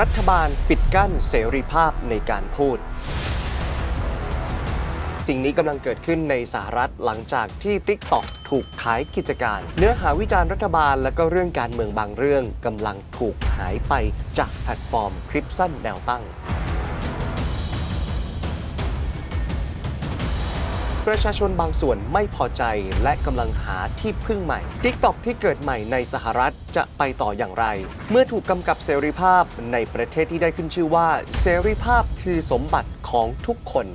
รัฐบาลปิดกั้นเสรีภาพในการพูด สิ่งนี้กำลังเกิดขึ้นในสหรัฐหลังจากที่ TikTok ถูกขายกิจการ เนื้อหาวิจารณ์รัฐบาลและก็เรื่องการเมืองบางเรื่องกำลังถูกหายไปจากแพลตฟอร์มคลิปสั้นแนวตั้ง ประชาชนบางส่วนไม่พอใจและกำลังหาที่พึ่งใหม่ TikTok ที่เกิดใหม่ในสหรัฐจะไปต่ออย่างไร เมื่อถูกกำกับเสรีภาพในประเทศที่ได้ขึ้นชื่อว่า เสรีภาพคือสมบัติของทุกคน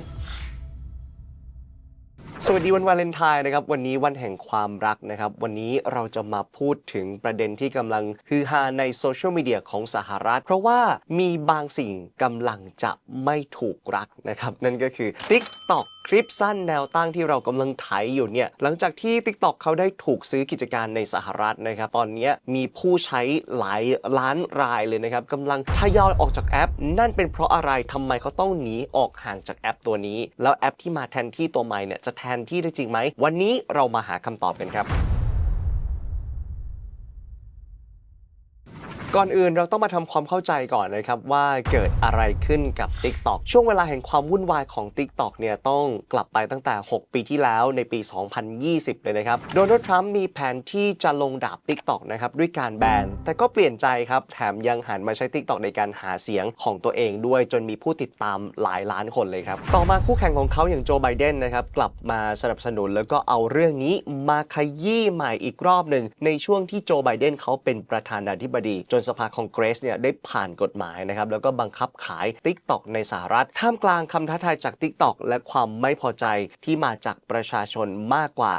สวัสดีวันวาเลนไทน์นะครับวันนี้วันแห่งความรักนะครับ วันนี้เราจะมาพูดถึงประเด็นที่กำลังฮือฮาในโซเชียลมีเดียของสหรัฐ เพราะว่ามีบางสิ่งกำลังจะไม่ถูกรักนะครับ นั่นก็คือ TikTok คลิปสั้นแนวตั้งที่เรากำลังไถอยู่เนี่ยหลังจากที่ TikTok เขาได้ถูกซื้อกิจการในสหรัฐนะครับตอนนี้มีผู้ใช้หลายล้านรายเลยนะครับกำลังทยอยออกจากแอป นั่นเป็นเพราะอะไรทำไมเขาต้องหนีออกห่างจากแอปตัวนี้ แล้วแอปที่มาแทนที่ตัวใหม่เนี่ยจะแทนที่ได้จริงไหมวันนี้เรามาหาคำตอบกันครับ ก่อนอื่นเราต้องมาทำความเข้าใจก่อนนะครับว่าเกิดอะไรขึ้นกับ TikTok ช่วงเวลาแห่งความวุ่นวายของ TikTok เนี่ยต้องกลับไปตั้งแต่ 6 ปีที่แล้วในปี 2020 เลยนะครับโดนัลด์ทรัมป์มีแผนที่จะลงดาบ TikTok นะครับด้วยการแบน แต่ก็เปลี่ยนใจครับ แถมยังหันมาใช้ TikTok ในการหาเสียงของตัวเองด้วยจนมีผู้ติดตามหลายล้านคนเลยครับต่อมาคู่แข่งของเขาอย่างโจไบเดนนะครับกลับมาสนับสนุนแล้วก็เอาเรื่องนี้มาขยี้ใหม่อีกรอบหนึ่งในช่วงที่โจไบเดนเขาเป็นประธานาธิบดีจนสภาคองเกรสเนี่ยได้ผ่านกฎหมายนะครับ แล้วก็บังคับขาย TikTok ในสหรัฐ ท่ามกลางคำท้าทายจาก TikTok และความไม่พอใจที่มาจากประชาชนมากกว่า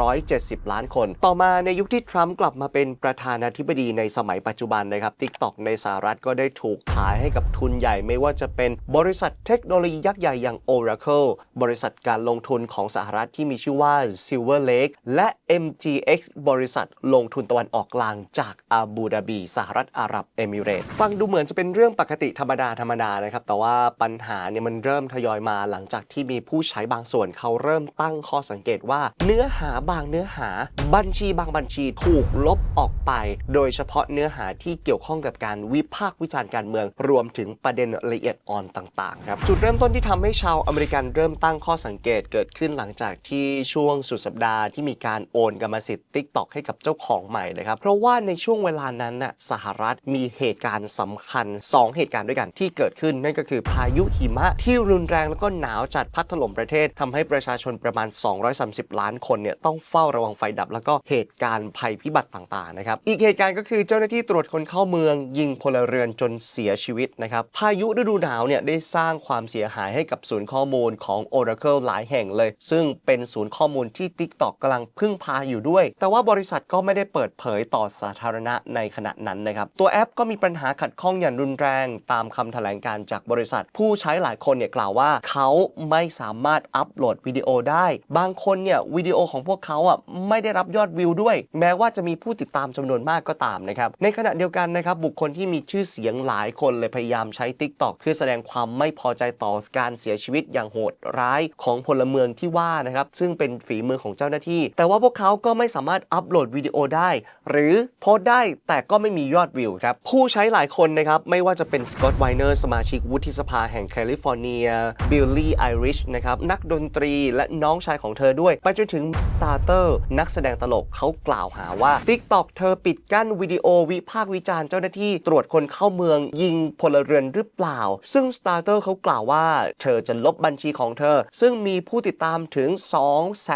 170 ล้านคน ต่อมาในยุคที่ทรัมป์กลับมาเป็นประธานาธิบดีในสมัยปัจจุบันนะครับ TikTok ในสหรัฐก็ได้ถูกขายให้กับทุนใหญ่ไม่ว่าจะเป็นบริษัทเทคโนโลยียักษ์ใหญ่อย่าง Oracle บริษัทการลงทุนของสหรัฐที่มีชื่อว่า Silver Lake และ MGX บริษัทลงทุนตะวันออกกลางจากอาบูดาบีสหรัฐอาหรับเอมิเรตส์ฟังดูเหมือนจะเป็นเรื่องปกติธรรมดาธรรมดานะครับแต่ว่าปัญหาเนี่ยมันเริ่มทยอยมาหลังจากที่มีผู้ใช้บางส่วนเขาเริ่มตั้งข้อสังเกตว่า เนื้อหาบางเนื้อหา บัญชีบางบัญชีถูกลบออกไป โดยเฉพาะเนื้อหาที่เกี่ยวข้องกับการวิพากษ์วิจารณ์การเมือง รวมถึงประเด็นละเอียดอ่อนต่างๆครับจุดเริ่มต้นที่ทำให้ชาวอเมริกันเริ่มตั้งข้อสังเกตเกิดขึ้นหลังจากที่ช่วงสุดสัปดาห์ที่มีการโอนกรรมสิทธิ์ TikTok ให้กับเจ้าของใหม่นะครับเพราะว่าในช่วงเวลานั้นน่ะสหรัฐมีเหตุการณ์สำคัญ 2 เหตุการณ์ด้วยกันที่เกิดขึ้น นั่นก็คือพายุหิมะที่รุนแรงแล้วก็หนาวจัดพัดถล่มประเทศทำให้ประชาชนประมาณ 230 ล้านคนเนี่ยต้องเฝ้าระวังไฟดับ แล้วก็เหตุการณ์ภัยพิบัติต่างๆนะครับอีกเหตุการณ์ก็คือเจ้าหน้าที่ตรวจคนเข้าเมือง ยิงพลเรือนจนเสียชีวิตนะครับพายุฤดูหนาวเนี่ยได้สร้างความเสียหายให้กับศูนย์ข้อมูลของ Oracle หลายแห่งเลย ซึ่งเป็นศูนย์ข้อมูลที่ TikTok กำลังพึ่งพาอยู่ด้วย แต่ว่าบริษัทก็ไม่ได้เปิดเผยต่อสาธารณะในขณะนั้นนะครับ ตัวแอปก็มีปัญหาขัดข้องอย่างรุนแรงตามคำแถลงการจากบริษัท ผู้ใช้หลายคนเนี่ยกล่าวว่าเขาไม่สามารถอัปโหลดวิดีโอได้ บางคนเนี่ยวิดีโอของพวกเขาอะไม่ได้รับยอดวิวด้วย แม้ว่าจะมีผู้ติดตามจำนวนมากก็ตามนะครับ ในขณะเดียวกันนะครับบุคคลที่มีชื่อเสียงหลายคนเลยพยายามใช้ TikTok เพื่อแสดงความไม่พอใจต่อการเสียชีวิตอย่างโหดร้ายของพลเมืองที่ว่านะครับซึ่งเป็นฝีมือของเจ้าหน้าที่ แต่ว่าพวกเขาก็ไม่สามารถอัปโหลดวิดีโอได้ หรือโพสต์ได้แต่ก็ไม่มียอดวิวครับ ผู้ใช้หลายคนนะครับ ไม่ว่าจะเป็นสกอตไวเนอร์สมาชิกวุฒิสภาแห่งแคลิฟอร์เนียบิลลี่ไอริชนะครับ นักดนตรีและน้องชายของเธอด้วย ไปจนถึงสตาร์เตอร์นักแสดงตลกเขากล่าวหาว่า TikTok เธอปิดกั้นวิดีโอวิพากษ์วิจารณ์เจ้าหน้าที่ตรวจคนเข้าเมืองยิงพลเรือนหรือเปล่า ซึ่งสตาร์เตอร์เขากล่าวว่า เธอจะลบบัญชีของเธอ ซึ่งมีผู้ติดตามถึง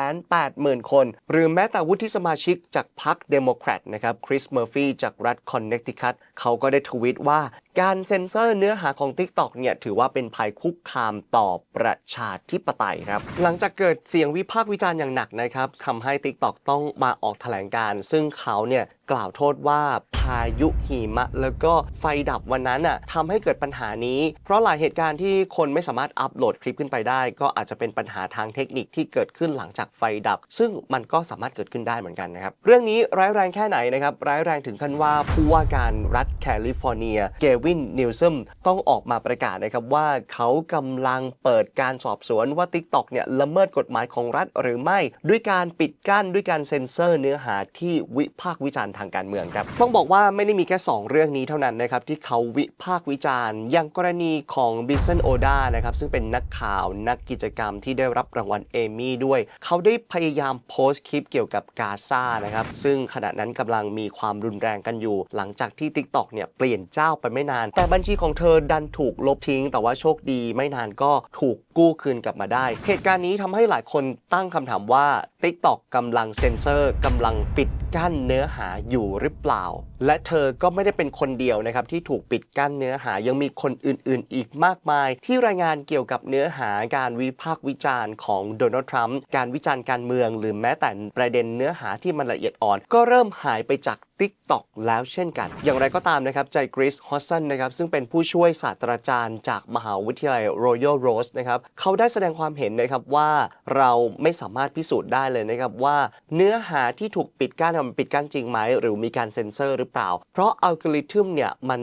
280,000 คน หรือแม้แต่วุฒิสมาชิกจากพรรคเดโมแครตนะครับคริสเมอร์ฟีจากรัฐคอนเนติคัตเขาก็ได้ทวิตว่า การเซ็นเซอร์เนื้อหาของ TikTok เนี่ยถือว่าเป็นภัยคุกคามต่อประชาธิปไตยครับ หลังจากเกิดเสียงวิพากษ์วิจารณ์อย่างหนักนะครับทำให้ TikTok ต้องมาออกแถลงการ์ซึ่งเขาเนี่ยกล่าวโทษว่าพายุหิมะ แล้วก็ไฟดับวันนั้นน่ะทำให้เกิดปัญหานี้ เพราะหลายเหตุการณ์ที่คนไม่สามารถอัปโหลดคลิปขึ้นไปได้ ก็อาจจะเป็นปัญหาทางเทคนิคที่เกิดขึ้นหลังจากไฟดับ ซึ่งมันก็สามารถเกิดขึ้นได้เหมือนกันนะครับเรื่องนี้ร้ายแรงแค่ไหนนะครับร้ายแรงถึงขั้นว่าผู้ว่าการรัฐแคลิฟอร์เนียเกวิวิน นิวซึมต้องออกมาประกาศนะครับว่าเขากำลังเปิดการสอบสวนว่า TikTok เนี่ยละเมิดกฎหมายของรัฐหรือไม่ ด้วยการปิดกั้นด้วยการเซ็นเซอร์เนื้อหาที่วิพากษ์วิจารณ์ทางการเมืองครับต้องบอกว่าไม่ได้มีแค่ 2 เรื่องนี้เท่านั้นนะครับที่เขาวิพากษ์วิจารณ์อย่างกรณีของบิสันโอดานะครับซึ่งเป็นนักข่าวนักกิจกรรมที่ได้รับรางวัลเอมี่ด้วย เขาได้พยายามโพสต์คลิปเกี่ยวกับกาซานะครับซึ่งขณะนั้นกำลังมีความรุนแรงกันอยู่ หลังจากที่ TikTok เนี่ยเปลี่ยนเจ้าไปไม่นานแต่บัญชีของเธอดันถูกลบทิ้ง แต่ว่าโชคดีไม่นานก็ถูก กู้คืนกลับมาได้ เหตุการณ์นี้ทำให้หลายคนตั้งคำถามว่า TikTok กำลังเซ็นเซอร์กำลังปิดกั้นเนื้อหาอยู่หรือเปล่า และเธอก็ไม่ได้เป็นคนเดียวนะครับที่ถูกปิดกั้นเนื้อหายังมีคนอื่น ๆ อีกมากมาย ที่รายงานเกี่ยวกับเนื้อหาการวิพากษ์วิจารณ์ของโดนัลด์ทรัมป์การวิจารณ์การเมือง หรือแม้แต่ประเด็นเนื้อหาที่มันละเอียดอ่อน ก็เริ่มหายไปจาก TikTok แล้วเช่นกัน อย่างไรก็ตามนะครับใจกริสฮอสซันนะครับซึ่งเป็นผู้ช่วยศาสตราจารย์จากมหาวิทยาลัย Royal Roast นะครับเขาได้แสดงความเห็นนะครับว่าเราไม่สามารถพิสูจน์ได้เลยนะครับว่าเนื้อหาที่ถูกปิดกั้นมันปิดกั้นจริงไหมหรือมีการเซ็นเซอร์หรือเปล่า เพราะอัลกอริทึมเนี่ยมัน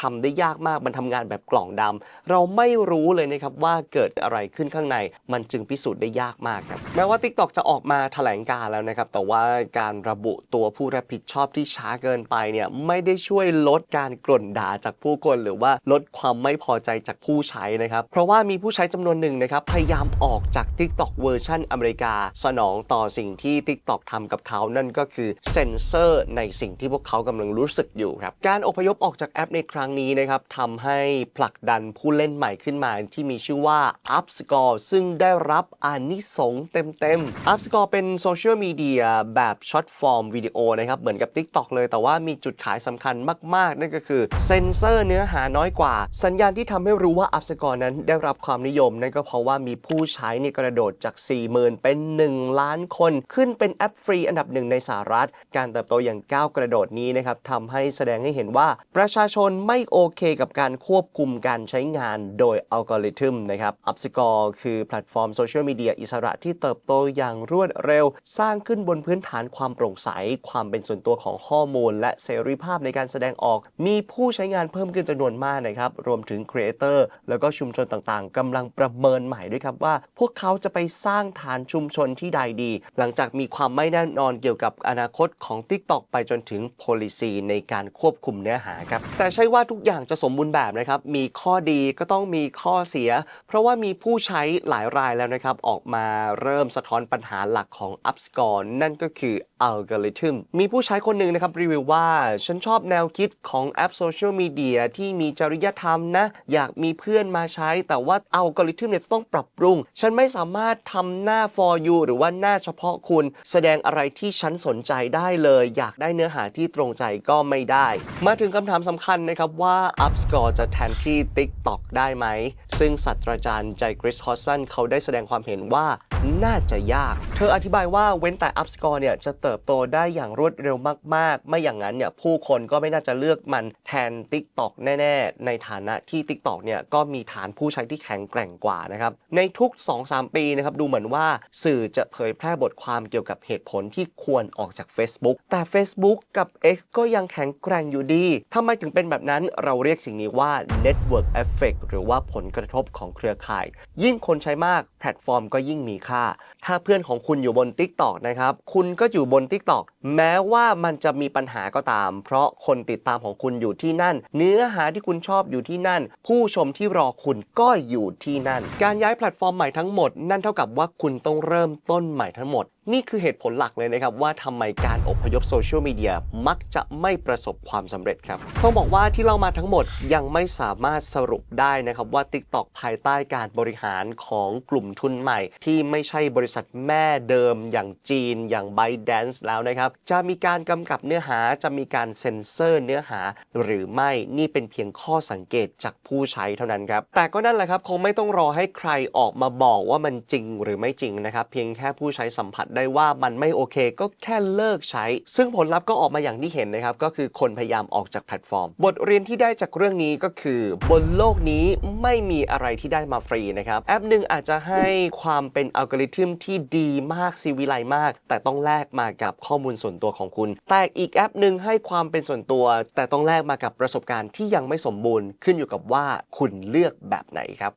ทำได้ยากมากมันทำงานแบบกล่องดำเราไม่รู้เลยนะครับว่าเกิดอะไรขึ้นข้างใน มันจึงพิสูจน์ได้ยากมากครับแม้ว่า TikTok จะออกมาแถลงการแล้วนะครับแต่ว่าการระบุตัวผู้รับผิดชอบที่ช้าเกินไปเนี่ยไม่ได้ช่วยลดการกล่นด่าจากผู้คนหรือว่าลดความไม่พอใจจากผู้ใช้นะครับเพราะว่ามีผู้ใช้จำนวนหนึ่งนะครับพยายามออกจาก TikTok เวอร์ชันอเมริกา สนองต่อสิ่งที่ TikTok ทำกับเขานั่นก็คือเซ็นเซอร์ในสิ่งที่พวกเขากำลังรู้สึกอยู่ครับการอพยพออกจากแอปในครั้งนี้นะครับทำให้ผลักดันผู้เล่นใหม่ขึ้นมาที่มีชื่อว่า Upscore ซึ่งได้รับอานิสงส์เต็มๆ Upscore เป็นโซเชียลมีเดียแบบช็อตฟอร์มวิดีโอนะครับเหมือนกับ TikTok เลย แต่ว่ามีจุดขายสำคัญมาก ๆ นั่นก็คือเซ็นเซอร์เนื้อหาน้อยกว่า สัญญาณที่ทำให้รู้ว่า Upscore นั้นได้รับความนิยมนั่นก็เพราะว่ามีผู้ใช้ในกระโดดจาก 40,000 เป็น 1 ล้านคน ขึ้นเป็นแอปฟรีอันดับหนึ่งในสหรัฐ การเติบโตอย่างก้าวกระโดดนี้นะครับทำให้แสดงให้เห็นว่าประชาชนไม่โอเคกับการควบคุมการใช้งานโดยอัลกอริทึมนะครับ Upscore คือแพลตฟอร์มโซเชียลมีเดียอิสระที่เติบโตอย่างรวดเร็ว สร้างขึ้นบนพื้นฐานความโปร่งใส ความเป็นส่วนตัวของข้อมูล และเสรีภาพในการแสดงออก มีผู้ใช้งานเพิ่มขึ้นจำนวนมากนะครับรวมถึงครีเอเตอร์แล้วก็ชุมชนต่างๆกำลังประเมินใหม่ด้วยครับว่า พวกเขาจะไปสร้างฐานชุมชนที่ใดดี หลังจากมีความไม่แน่นอนเกี่ยวกับอนาคตของ TikTok ไปจนถึง policy ในการควบคุมเนื้อหาครับ แต่ใช่ว่าทุกอย่างจะสมบูรณ์แบบนะครับ มีข้อดีก็ต้องมีข้อเสีย เพราะว่ามีผู้ใช้หลายรายแล้วนะครับออกมาเริ่มสะท้อนปัญหาหลักของ Upscore นั่นก็คืออัลกอริทึมมีผู้ใช้คนหนึ่งนะครับรีวิวว่า ฉันชอบแนวคิดของแอปโซเชียลมีเดียที่มีจริยธรรมนะ อยากมีเพื่อนมาใช้แต่ว่าอัลกอริทึมเนี่ยจะต้องปรับปรุง ฉันไม่สามารถทำหน้า for you หรือว่าหน้าเฉพาะคุณ แสดงอะไรที่ฉันสนใจได้เลย อยากได้เนื้อหาที่ตรงใจก็ไม่ได้ มาถึงคำถามสำคัญนะครับว่า Upscore จะแทนที่ TikTok ได้ไหม ซึ่งศาสตราจารย์ใจกริสฮอสซันเขาได้แสดงความเห็นว่าน่าจะยาก เธออธิบายว่าเว้นแต่ Upscore เนี่ยจะเติบโตได้อย่างรวดเร็วมาก ๆ ไม่อย่างนั้นเนี่ยผู้คนก็ไม่น่าจะเลือกมันแทน TikTok แน่ ๆ ในฐานะที่ TikTok เนี่ยก็มีฐานผู้ใช้ที่แข็งแกร่งกว่านะครับ ในทุก 2-3 ปีนะครับดูเหมือนว่าสื่อจะเผยแพร่บทความเกี่ยวกับเหตุผลที่ควรออกจาก Facebook แต่ Facebook กับ X ก็ยังแข็งแกร่งอยู่ดีทำไมถึงเป็นแบบนั้นเราเรียกสิ่งนี้ว่า Network Effect หรือว่าผลกระทบของเครือข่าย ยิ่งคนใช้มากแพลตฟอร์มก็ยิ่งมีค่า ถ้าเพื่อนของคุณอยู่บน TikTok นะครับ คุณก็อยู่บน TikTok แม้ว่ามันจะมีปัญหาก็ตาม เพราะคนติดตามของคุณอยู่ที่นั่น เนื้อหาที่คุณชอบอยู่ที่นั่น ผู้ชมที่รอคุณก็อยู่ที่นั่นการย้ายแพลตฟอร์มใหม่ทั้งหมด นั่นเท่ากับว่าคุณต้องเริ่มต้นใหม่ทั้งหมด นี่คือเหตุผลหลักเลยนะครับ ว่าทำไมการอพยพโซเชียลมีเดียมักจะไม่ประสบความสำเร็จครับ ต้องบอกว่าที่เรามาทั้งหมดยังไม่สามารถสรุปได้นะครับ ว่า TikTok ภายใต้การบริหารของกลุ่มทุนใหม่ ที่ไม่ใช่บริษัทแม่เดิมอย่างจีนอย่าง ByteDance แล้วนะครับ จะมีการกำกับเนื้อหาจะมีการเซ็นเซอร์เนื้อหา หรือไม่นี่เป็นเพียงข้อสังเกตจากผู้ใช้เท่านั้นครับแต่ก็นั่นแหละครับคงไม่ต้องรอให้ใครออกมาบอกว่ามันจริงหรือไม่จริงนะครับเพียงแค่ผู้ใช้สัมผัสได้ว่ามันไม่โอเค ก็แค่เลิกใช้ ซึ่งผลลัพธ์ก็ออกมาอย่างที่เห็นนะครับ ก็คือคนพยายามออกจากแพลตฟอร์ม บทเรียนที่ได้จากเรื่องนี้ก็คือบนโลกนี้ไม่มีอะไรที่ได้มาฟรีนะครับ แอปหนึ่งอาจจะให้ความเป็นอัลกอริทึมที่ดีมากซีวิไลมาก แต่ต้องแลกมากับข้อมูลส่วนตัวของคุณ แต่อีกแอปหนึ่งให้ความเป็นส่วนตัว แต่ต้องแลกมากับประสบการณ์ที่ยังไม่สมบูรณ์ ขึ้นอยู่กับว่าคุณเลือกแบบไหนครับ